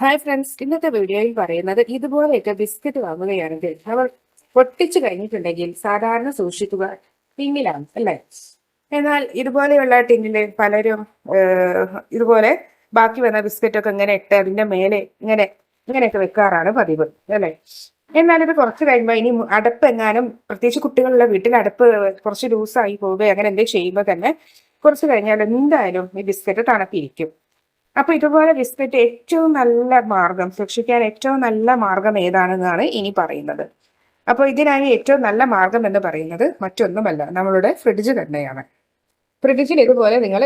Hi friends ഇന്നത്തെ വീഡിയോയിൽ പറയുന്നത് ഇതുപോലെയൊക്കെ ബിസ്ക്കറ്റ് വാങ്ങുകയാണെങ്കിൽ അവർ പൊട്ടിച്ചു കഴിഞ്ഞിട്ടുണ്ടെങ്കിൽ സാധാരണ സൂക്ഷിക്കുക ടിന്നിലാണ് അല്ലേ? എന്നാൽ ഇതുപോലെയുള്ള ടിന്നിൽ പലരും ഇതുപോലെ ബാക്കി വന്ന ബിസ്ക്കറ്റൊക്കെ ഇങ്ങനെ ഇട്ട് അതിന്റെ മേലെ ഇങ്ങനെ ഇങ്ങനെയൊക്കെ വെക്കാറാണ് പതിവ് അല്ലേ? എന്നാൽ കുറച്ച് കഴിയുമ്പോൾ ഇനി അടപ്പ് എങ്ങാനും പ്രത്യേകിച്ച് കുട്ടികളുള്ള വീട്ടിൽ അടപ്പ് കുറച്ച് ലൂസായി പോവുകയോ അങ്ങനെ എന്തെങ്കിലും ചെയ്യുമ്പോൾ തന്നെ കുറച്ച് കഴിഞ്ഞാൽ എന്തായാലും ഈ ബിസ്ക്കറ്റ് തണുപ്പിരിക്കും. അപ്പൊ ഇതുപോലെ വിസ്പെറ്റ് ഏറ്റവും നല്ല മാർഗം സൂക്ഷിക്കാൻ ഏറ്റവും നല്ല മാർഗം ഏതാണെന്നാണ് ഇനി പറയുന്നത്. അപ്പൊ ഇതിനായി ഏറ്റവും നല്ല മാർഗം എന്ന് പറയുന്നത് മറ്റൊന്നുമല്ല നമ്മളുടെ ഫ്രിഡ്ജ് തന്നെയാണ്. ഫ്രിഡ്ജിൽ ഇതുപോലെ നിങ്ങൾ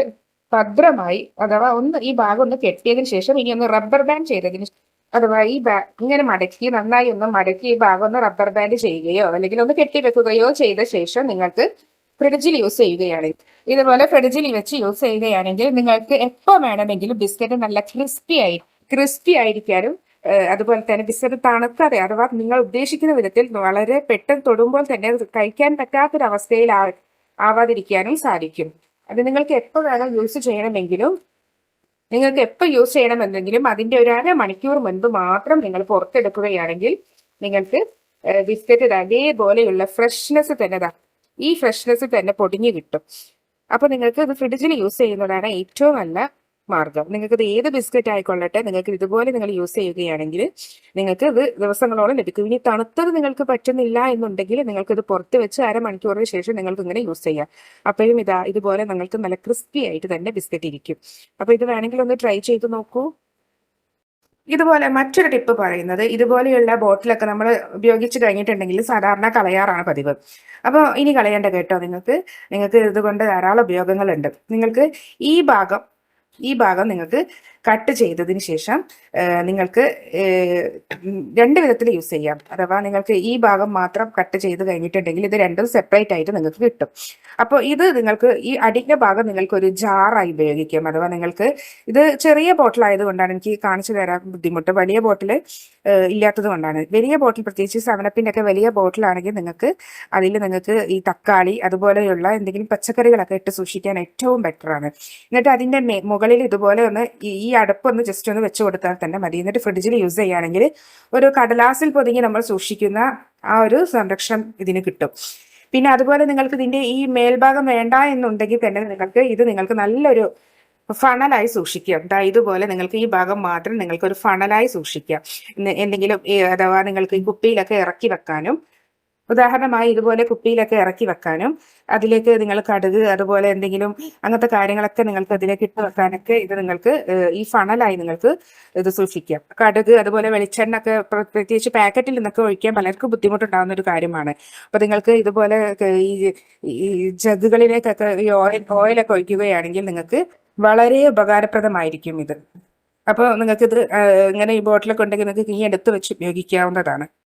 ഭദ്രമായി അഥവാ ഒന്ന് ഈ ഭാഗം ഒന്ന് കെട്ടിയതിന് ശേഷം ഇനി ഒന്ന് റബ്ബർ ബാൻഡ് ചെയ്തതിന് അഥവാ ഈ ബാ ഇങ്ങനെ മടക്കി നന്നായി ഒന്ന് മടക്കി ഈ ഭാഗം ഒന്ന് റബ്ബർ ബാൻഡ് ചെയ്യുകയോ അല്ലെങ്കിൽ ഒന്ന് കെട്ടി വെക്കുകയോ ചെയ്ത ശേഷം നിങ്ങൾക്ക് ഫ്രിഡ്ജിൽ യൂസ് ചെയ്യുകയാണ്. ഇതുപോലെ ഫ്രിഡ്ജിൽ വെച്ച് യൂസ് ചെയ്യുകയാണെങ്കിൽ നിങ്ങൾക്ക് എപ്പോൾ വേണമെങ്കിലും ബിസ്ക്കറ്റ് നല്ല ക്രിസ്പി ആയി ക്രിസ്പി ആയിരിക്കാനും അതുപോലെ തന്നെ ബിസ്ക്കറ്റ് തണുക്കാതെ അഥവാ നിങ്ങൾ ഉദ്ദേശിക്കുന്ന വിധത്തിൽ വളരെ പെട്ടെന്ന് തൊടുമ്പോൾ തന്നെ കഴിക്കാൻ പറ്റാത്തൊരവസ്ഥയിൽ ആവാതിരിക്കാനും സാധിക്കും. അത് നിങ്ങൾക്ക് എപ്പോൾ വേണം യൂസ് ചെയ്യണമെങ്കിലും നിങ്ങൾക്ക് എപ്പോൾ യൂസ് ചെയ്യണമെന്നെങ്കിലും അതിന്റെ ഒരു അര മണിക്കൂർ മുൻപ് മാത്രം നിങ്ങൾ പുറത്തെടുക്കുകയാണെങ്കിൽ നിങ്ങൾക്ക് ബിസ്ക്കറ്റ് അതേപോലെയുള്ള ഫ്രഷ്നെസ് തന്നെ ഈ ഫ്രഷ്നെസ്സിൽ തന്നെ പൊടിഞ്ഞു കിട്ടും. അപ്പൊ നിങ്ങൾക്ക് ഇത് ഫ്രിഡ്ജിൽ യൂസ് ചെയ്യുന്നതാണ് ഏറ്റവും നല്ല മാർഗം നിങ്ങൾക്ക് ഇത് ഏത് ബിസ്ക്കറ്റ് ആയിക്കൊള്ളട്ടെ നിങ്ങൾക്ക് ഇതുപോലെ നിങ്ങൾ യൂസ് ചെയ്യുകയാണെങ്കിൽ നിങ്ങൾക്ക് ഇത് ദിവസങ്ങളോളം ലഭിക്കും. ഇനി തണുത്തത് നിങ്ങൾക്ക് പറ്റുന്നില്ല എന്നുണ്ടെങ്കിൽ നിങ്ങൾക്ക് ഇത് പുറത്ത് വെച്ച് അരമണിക്കൂറിന് ശേഷം നിങ്ങൾക്ക് ഇങ്ങനെ യൂസ് ചെയ്യാം. അപ്പോഴും ഇതാ ഇതുപോലെ നിങ്ങൾക്ക് നല്ല ക്രിസ്പി ആയിട്ട് തന്നെ ബിസ്ക്കറ്റ് ഇരിക്കും. അപ്പൊ ഇത് വേണമെങ്കിൽ ഒന്ന് ട്രൈ ചെയ്ത് നോക്കൂ. ഇതുപോലെ മറ്റൊരു ടിപ്പ് പറയുന്നത് ഇതുപോലെയുള്ള ബോട്ടിലൊക്കെ നമ്മൾ ഉപയോഗിച്ച് കഴിഞ്ഞിട്ടുണ്ടെങ്കിൽ സാധാരണ കളയാറാണ് പതിവ്. അപ്പോൾ ഇനി കളയേണ്ട കേട്ടോ നിങ്ങൾക്ക്. നിങ്ങൾക്ക് ഇതുകൊണ്ട് ധാരാളം ഉപയോഗങ്ങളുണ്ട്. നിങ്ങൾക്ക് ഈ ഭാഗം ഈ ഭാഗം നിങ്ങൾക്ക് കട്ട് ചെയ്തതിന് ശേഷം നിങ്ങൾക്ക് രണ്ട് വിധത്തിൽ യൂസ് ചെയ്യാം. അഥവാ നിങ്ങൾക്ക് ഈ ഭാഗം മാത്രം കട്ട് ചെയ്ത് കഴിഞ്ഞിട്ടുണ്ടെങ്കിൽ ഇത് രണ്ടും സെപ്പറേറ്റ് ആയിട്ട് നിങ്ങൾക്ക് കിട്ടും. അപ്പോൾ ഇത് നിങ്ങൾക്ക് ഈ അടിന്റെ ഭാഗം നിങ്ങൾക്ക് ഒരു ജാറായി ഉപയോഗിക്കാം. അഥവാ നിങ്ങൾക്ക് ഇത് ചെറിയ ബോട്ടിൽ ആയതുകൊണ്ടാണ് എനിക്ക് കാണിച്ചു തരാൻ ബുദ്ധിമുട്ട്. വലിയ ബോട്ടിൽ ഇല്ലാത്തത് കൊണ്ടാണ്. വലിയ ബോട്ടിൽ പ്രത്യേകിച്ച് സെവനപ്പിന്റെ ഒക്കെ വലിയ ബോട്ടിലാണെങ്കിൽ നിങ്ങൾക്ക് അതിൽ നിങ്ങൾക്ക് ഈ തക്കാളി അതുപോലെയുള്ള എന്തെങ്കിലും പച്ചക്കറികളൊക്കെ ഇട്ട് സൂക്ഷിക്കാൻ ഏറ്റവും ബെറ്ററാണ് എന്നിട്ട് അതിന്റെ മേ- മുകളിൽ ഇതുപോലെ ഒന്ന് ഈ അടപ്പ് ഒന്ന് ജസ്റ്റ് ഒന്ന് വെച്ച് കൊടുത്താൽ തന്നെ മതി. എന്നിട്ട് ഫ്രിഡ്ജിൽ യൂസ് ചെയ്യുകയാണെങ്കിൽ ഒരു കടലാസിൽ പൊതിഞ്ഞ് നമ്മൾ സൂക്ഷിക്കുന്ന ആ ഒരു സംരക്ഷണം ഇതിന് കിട്ടും. പിന്നെ അതുപോലെ നിങ്ങൾക്ക് ഇതിന്റെ ഈ മേൽഭാഗം വേണ്ട എന്നുണ്ടെങ്കിൽ തന്നെ നിങ്ങൾക്ക് ഇത് നിങ്ങൾക്ക് നല്ലൊരു ഫണലായി സൂക്ഷിക്കാം. ദാ ഇതുപോലെ നിങ്ങൾക്ക് ഈ ഭാഗം മാത്രം നിങ്ങൾക്ക് ഒരു ഫണലായി സൂക്ഷിക്കാം. ഇന്ന് എന്തെങ്കിലും അഥവാ നിങ്ങൾക്ക് ഈ കുപ്പിയിലൊക്കെ ഇറക്കി വെക്കാനും ഉദാഹരണമായി ഇതുപോലെ കുപ്പിയിലൊക്കെ ഇറക്കി വെക്കാനും അതിലേക്ക് നിങ്ങൾ കടുക് അതുപോലെ എന്തെങ്കിലും അങ്ങനത്തെ കാര്യങ്ങളൊക്കെ നിങ്ങൾക്ക് അതിലേക്ക് ഇട്ട് വെക്കാനൊക്കെ ഇത് നിങ്ങൾക്ക് ഈ ഫണലായി നിങ്ങൾക്ക് ഇത് സൂക്ഷിക്കാം. കടുക് അതുപോലെ വെളിച്ചെണ്ണ ഒക്കെ പ്രത്യേകിച്ച് പാക്കറ്റിൽ നിന്നൊക്കെ ഒഴിക്കാൻ പലർക്കും ബുദ്ധിമുട്ടുണ്ടാകുന്ന ഒരു കാര്യമാണ്. അപ്പൊ നിങ്ങൾക്ക് ഇതുപോലെ ഈ ഈ ജഗുകളിലേക്കൊക്കെ ഈ ഓയിൽ ഓയിലൊക്കെ ഒഴിക്കുകയാണെങ്കിൽ നിങ്ങൾക്ക് വളരെ ഉപകാരപ്രദമായിരിക്കും ഇത്. അപ്പോൾ നിങ്ങൾക്ക് ഇത് ഇങ്ങനെ ഈ ബോട്ടിലൊക്കെ ഉണ്ടെങ്കിൽ നിങ്ങൾക്ക് ഈ എടുത്ത് വെച്ച് ഉപയോഗിക്കാവുന്നതാണ്.